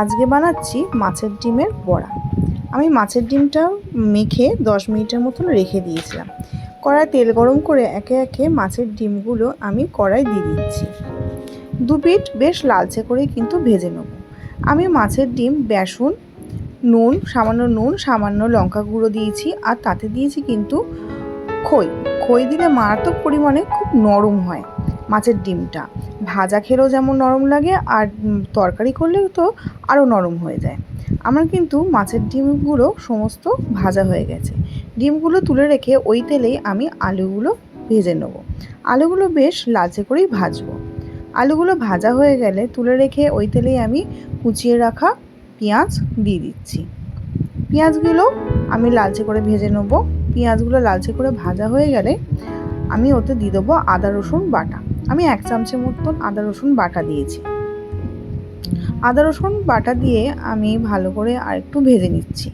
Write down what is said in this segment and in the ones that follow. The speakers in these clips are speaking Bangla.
আজকে বানাচ্ছি মাছের ডিমের বড়া। আমি মাছের ডিমটা মেখে দশ মিনিটের মতন রেখে দিয়েছিলাম। কড়ায় তেল গরম করে একে একে মাছের ডিমগুলো আমি কড়াই দিয়ে দিচ্ছি। দু পিঠ বেশ লালচে করে কিন্তু ভেজে নেব। আমি মাছের ডিম বেসন, নুন, সামান্য নুন, সামান্য লঙ্কা গুঁড়ো দিয়েছি আর তাতে দিয়েছি কিন্তু খই। খই দিলে মারাত্মক পরিমাণে খুব নরম হয়। মাছের ডিমটা। ভাজা খেলেও যেমন নরম লাগে আর তরকারি করলেও তো আরও নরম হয়ে যায়। আমার কিন্তু মাছের ডিমগুলো সমস্ত ভাজা হয়ে গেছে। ডিমগুলো তুলে রেখে ওই তেলেই আমি আলুগুলো ভেজে নেব। আলুগুলো বেশ লালচে করেই ভাজবো। আলুগুলো ভাজা হয়ে গেলে তুলে রেখে ওই তেলেই আমি কুচিয়ে রাখা পেঁয়াজ দিয়ে দিচ্ছি। পেঁয়াজগুলো আমি লালচে করে ভেজে নেব। পেঁয়াজগুলো লালচে করে ভাজা হয়ে গেলে আমি ওতে দিয়ে দেবো আদা রসুন বাটা। আমি এক চামচের মতন আদা, রসুন বাটা দিয়েছি। আদা, রসুন বাটা দিয়ে আমি ভালো করে আর একটু ভেজে নিচ্ছি।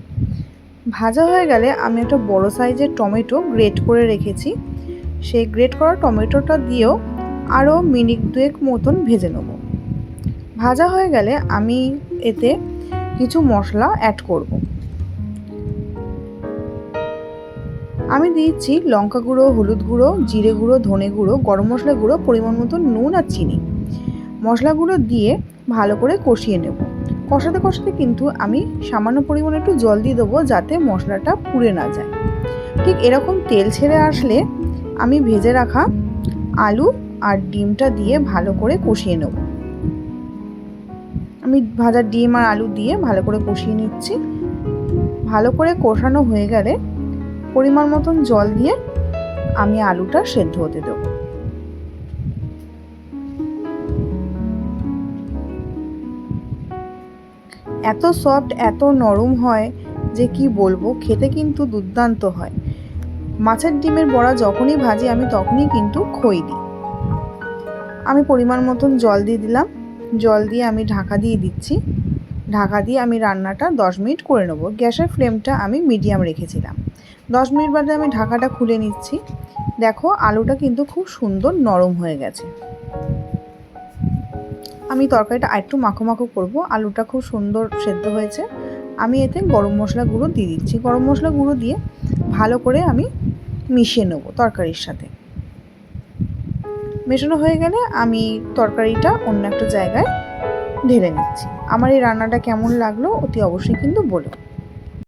ভাজা হয়ে গেলে আমি একটা বড় সাইজের টমেটো গ্রেট করে রেখেছি। সেই গ্রেট করা টমেটোটা দিয়েও আরও মিনিট দুয়েক মতন ভেজে নেব। ভাজা হয়ে গেলে আমি এতে কিছু মশলা অ্যাড করব। আমি দিচ্ছি লঙ্কা গুঁড়ো, হলুদ গুঁড়ো, জিরে গুঁড়ো, ধনে গুঁড়ো, গরম মশলা গুঁড়ো, পরিমাণ মতো নুন আর চিনি। মশলাগুলো দিয়ে ভালো করে কষিয়ে নেব। কষাতে কষাতে কিন্তু আমি সামান্য পরিমাণে একটু জল দিয়ে দেবো যাতে মশলাটা পুড়ে না যায়। ঠিক এরকম তেল ছেড়ে আসলে আমি ভেজে রাখা আলু আর ডিমটা দিয়ে ভালো করে কষিয়ে নেব। আমি ভাজা ডিম আর আলু দিয়ে ভালো করে কষিয়ে নিচ্ছি। ভালো করে কষানো হয়ে গেলে পরিমাণ মতন জল দিয়ে আমি আলুটা সেদ্ধ হতে দেবো। এত সফট এত নরম হয় যে কি বলব, খেতে কিন্তু দুর্দান্ত হয়। মাছের ডিমের বড়া যখনই ভাজি, আমি তখনই কিন্তু খই দিই। আমি পরিমাণ মতন জল দিয়ে দিলাম। জল দিয়ে আমি ঢাকা দিয়ে দিচ্ছি। ঢাকা দিয়ে আমি রান্নাটা দশ মিনিট করে নেব। গ্যাসের ফ্লেমটা আমি মিডিয়াম রেখেছিলাম। দশ মিনিট বাদে আমি ঢাকাটা খুলে নিচ্ছি। দেখো, আলুটা কিন্তু খুব সুন্দর নরম হয়ে গেছে। আমি তরকারিটা আরেকটু মাখো মাখো করব। আলুটা খুব সুন্দর সেদ্ধ হয়েছে। আমি এতে গরম মশলা গুঁড়ো দিয়ে দিচ্ছি। গরম মশলা গুঁড়ো দিয়ে ভালো করে আমি মিশিয়ে নেব তরকারির সাথে। মেশানো হয়ে গেলে আমি তরকারিটা অন্য একটা জায়গায় ঢেলে নিচ্ছি। আমার এই রান্নাটা কেমন লাগল অতি অবশ্যই কিন্তু বলো।